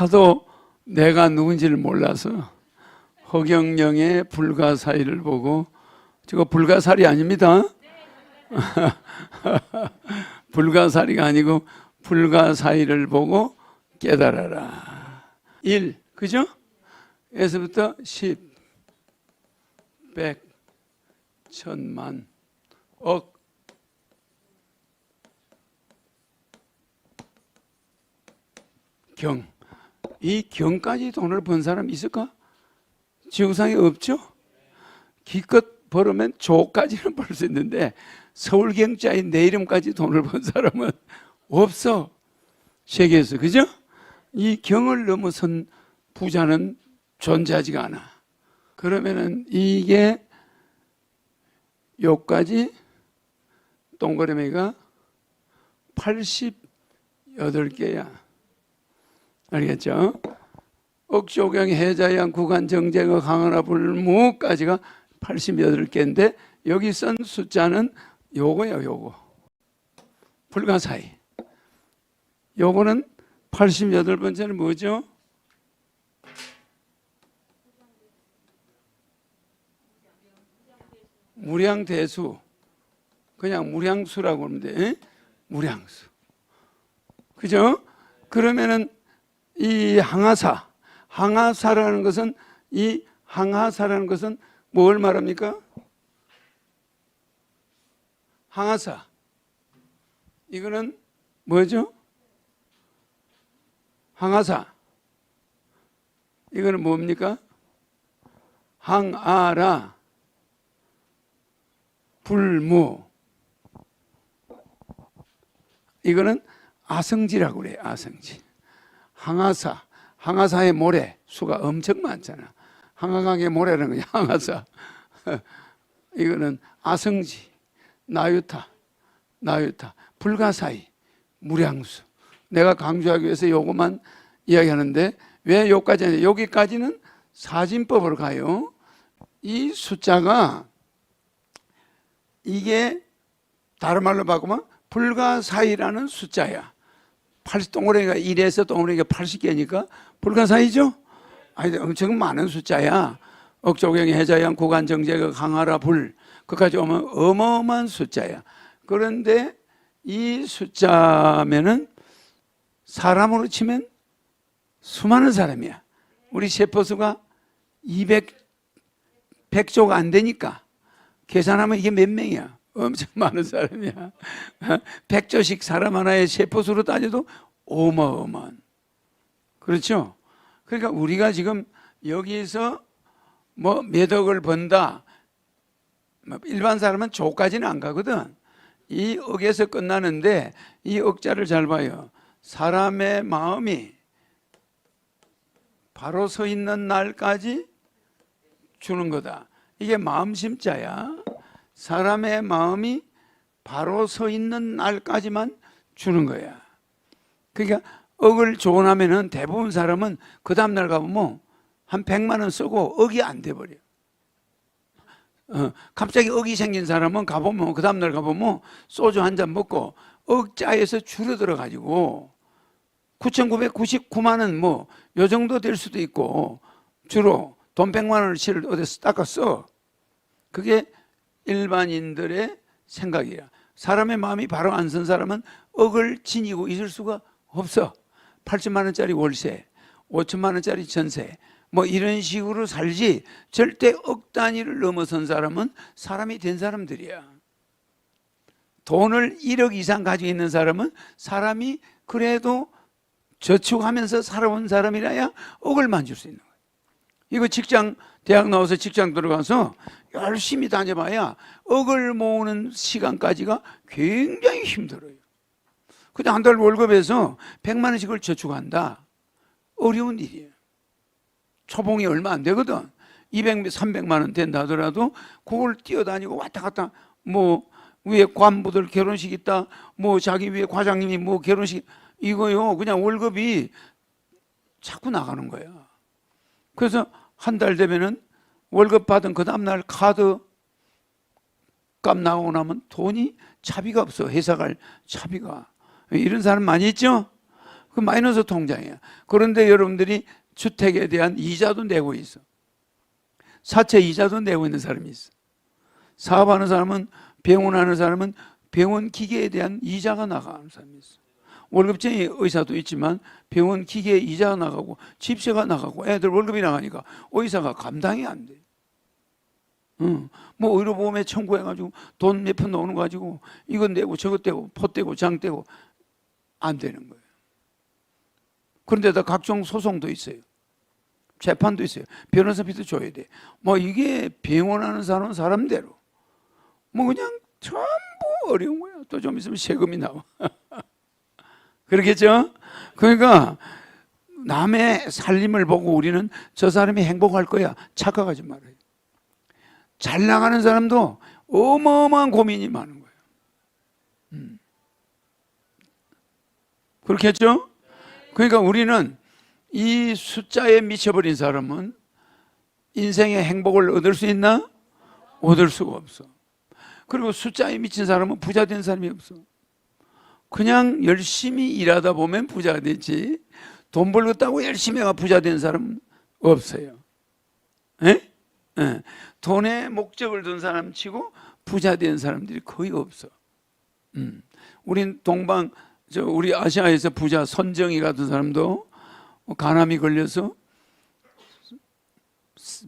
하도 내가 누군지를 몰라서 허경영의 불가사의를 보고 저거 불가사리 아닙니다. 불가사리가 아니고 불가사의를 보고 깨달아라. 1. 그죠? 에서부터 10, 100, 천만, 억, 경. 이 경까지 돈을 번 사람 있을까? 지구상에 없죠? 기껏 벌으면 조까지는 벌 수 있는데 서울 경자인 내 이름까지 돈을 번 사람은 없어. 세계에서. 그죠? 이 경을 넘어선 부자는 존재하지가 않아. 그러면은 이게 요까지 동그라미가 88개야. 알겠죠? 억조경 해자양 구간 정제가 강하나 불무까지가 88개인데 여기 쓴 숫자는 요거예요, 요거. 불가사의. 요거는 88번째는 뭐죠? 무량대수. 그냥 무량수라고. 에? 무량수. 그죠? 그러면은 이 항하사, 항하사라는 것은 이 항하사라는 것은 뭘 말합니까? 항하사. 이거는 뭐죠? 항하사. 이거는 뭡니까? 항아라. 불무. 이거는 아성지라고 그래요. 아성지. 항하사. 항하사의 모래 수가 엄청 많잖아. 항하강의 모래라는 거 항하사. 이거는 아성지, 나유타, 나유타, 불가사의, 무량수. 내가 강조하기 위해서 요것만 이야기하는데 왜 여기까지 하냐? 여기까지는 사진법으로 가요. 이 숫자가 이게 다른 말로 바꾸면 불가사의라는 숫자야. 80 동그라미가 1에서 동그라미가 80개니까 불가사의죠? 아니 엄청 많은 숫자야. 억조경 해자양 구간 정제가 강하라 불 그까지 오면 어마어마한 숫자야. 그런데 이 숫자면은 사람으로 치면 수많은 사람이야. 우리 세포수가 200 100조가 안 되니까 계산하면 이게 몇 명이야? 엄청 많은 사람이야. 100조씩 사람 하나의 세포수로 따져도 어마어마한. 그렇죠? 그러니까 우리가 지금 여기에서 뭐 몇 억을 번다. 뭐 일반 사람은 조까지는 안 가거든. 이 억에서 끝나는데 이 억자를 잘 봐요. 사람의 마음이 바로 서 있는 날까지 주는 거다. 이게 마음심자야. 사람의 마음이 바로 서 있는 날까지만 주는 거야. 그러니까 억을 조언하면은 대부분 사람은 그 다음 날 가보면 한 100만 원 쓰고 억이 안 돼 버려. 어, 갑자기 억이 생긴 사람은 가보면 그 다음 날 가보면 소주 한 잔 먹고 억자에서 줄어들어 가지고 9,999만 원 뭐 요 정도 될 수도 있고 주로 돈 100만 원어치를 어디서 닦았어. 그게 일반인들의 생각이야. 사람의 마음이 바로 안 선 사람은 억을 지니고 있을 수가 없어. 8천만 원짜리 월세, 5천만 원짜리 전세, 뭐 이런 식으로 살지 절대 억 단위를 넘어선 사람은 사람이 된 사람들이야. 돈을 1억 이상 가지고 있는 사람은 사람이 그래도 저축하면서 살아온 사람이라야 억을 만질 수 있는 거야. 이거 직장 대학 나와서 직장 들어가서 열심히 다녀봐야 억을 모으는 시간까지가 굉장히 힘들어요. 근데 한 달 월급에서 100만 원씩을 저축한다. 어려운 일이에요. 초봉이 얼마 안 되거든. 200, 300만 원 된다 하더라도 그걸 뛰어다니고 왔다 갔다 뭐 위에 관부들 결혼식 있다 뭐 자기 위에 과장님이 뭐 결혼식 이거요 그냥 월급이 자꾸 나가는 거야. 그래서 한 달 되면은 월급 받은 그 다음날 카드 값 나오고 나면 돈이 차비가 없어 회사 갈 차비가 이런 사람 많이 있죠? 그 마이너스 통장이야. 그런데 여러분들이 주택에 대한 이자도 내고 있어. 사채 이자도 내고 있는 사람이 있어. 사업하는 사람은 병원 하는 사람은 병원 기계에 대한 이자가 나가는 사람이 있어. 월급쟁이 의사도 있지만 병원 기계 이자가 나가고 집세가 나가고 애들 월급이 나가니까 의사가 감당이 안 돼. 응. 뭐 의료보험에 청구해가지고 돈 몇푼 넣는 거 가지고 이것 내고 저것 떼고 포 떼고 장 떼고 안 되는 거예요. 그런데다 각종 소송도 있어요. 재판도 있어요. 변호사 비도 줘야 돼. 뭐 이게 병원하는 사람은 사람대로 뭐 그냥 전부 어려운 거야. 또 좀 있으면 세금이 나와. 그렇겠죠? 그러니까 남의 살림을 보고 우리는 저 사람이 행복할 거야. 착각하지 말아요. 잘 나가는 사람도 어마어마한 고민이 많은 거예요. 음. 그렇겠죠? 그러니까 우리는 이 숫자에 미쳐버린 사람은 인생의 행복을 얻을 수 있나? 얻을 수가 없어. 그리고 숫자에 미친 사람은 부자 된 사람이 없어. 그냥 열심히 일하다 보면 부자가 되지. 돈 벌겠다고 열심히 해가 부자 된 사람은 없어요. 에? 예. 돈에 목적을 둔 사람 치고 부자 된 사람들이 거의 없어. 음. 우린 동방 저 우리 아시아에서 부자 선정이 같은 사람도 간암이 걸려서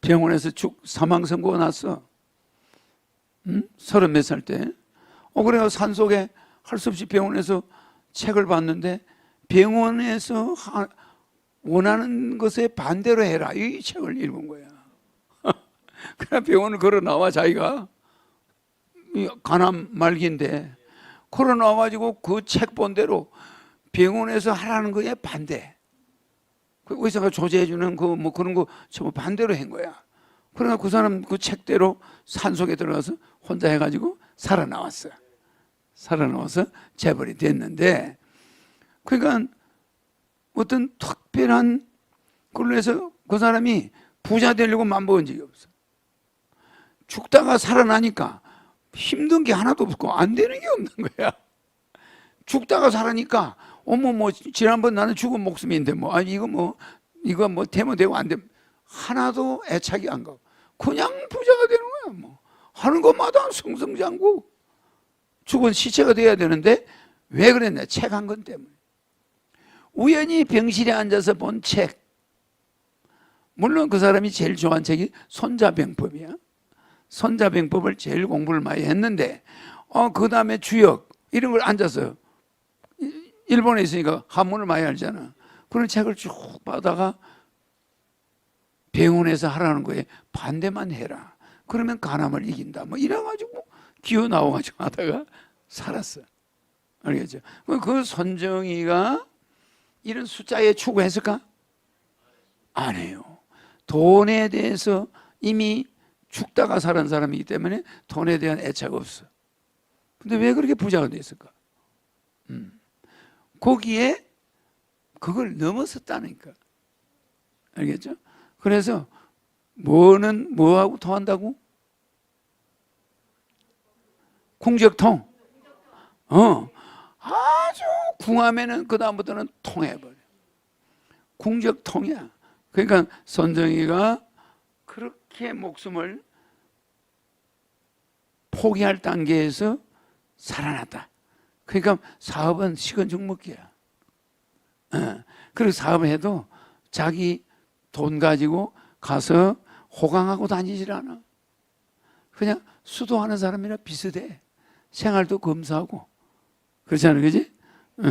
병원에서 죽 사망 선고가 났어. 음? 서른 몇살 때. 어 그래가 산속에 할 수 없이 병원에서 책을 봤는데 병원에서 하- 원하는 것에 반대로 해라 이 책을 읽은 거야. 그래 병원을 걸어 나와 자기가 이 간암 말기인데 걸어 나와 가지고 그 책 본대로 병원에서 하라는 거에 반대. 그 의사가 조제해 주는 그 뭐 그런 거 전부 반대로 한 거야. 그러나 그 사람 그 책대로 산속에 들어가서 혼자 해가지고 살아나왔어. 살아나와서 재벌이 됐는데, 그러니까 어떤 특별한 걸로 해서 그 사람이 부자 되려고 맘먹은 적이 없어. 죽다가 살아나니까 힘든 게 하나도 없고 안 되는 게 없는 거야. 죽다가 살아니까 어머 뭐 지난번 나는 죽은 목숨인데 뭐 아니 이거 뭐 이거 뭐 되면 되고 안 되면 하나도 애착이 안 가고 그냥 부자가 되는 거야 뭐 하는 것마다 승승장구 죽은 시체가 돼야 되는데 왜 그랬냐 책 한 권 때문에 우연히 병실에 앉아서 본 책 물론 그 사람이 제일 좋아한 책이 손자병법이야 손자병법을 제일 공부를 많이 했는데 어 그 다음에 주역 이런 걸 앉아서 이- 일본에 있으니까 한문을 많이 알잖아. 그런 책을 쭉 봐다가 병원에서 하라는 거에 반대만 해라. 그러면 간암을 이긴다. 뭐 이래가지고 기어 나와가지고 하다가 살았어. 알겠죠? 그그 선정이가 이런 숫자에 추구했을까? 안 해요. 돈에 대해서 이미 죽다가 살은 사람이기 때문에 돈에 대한 애착 없어. 근데 왜 그렇게 부자가 됐을까? 음. 거기에 그걸 넘어섰다니까. 알겠죠? 그래서 뭐는 뭐하고 통한다고? 궁적통. 어. 아주 궁하면은 그다음부터는 통해버려. 궁적통이야. 그러니까 선정이가 그렇게 목숨을 포기할 단계에서 살아났다. 그러니까 사업은 식은 죽 먹기야. 어. 그리고 사업을 해도 자기 돈 가지고 가서 호강하고 다니질 않아. 그냥 수도하는 사람이랑 비슷해. 생활도 검사하고. 그렇잖아, 그지? 어.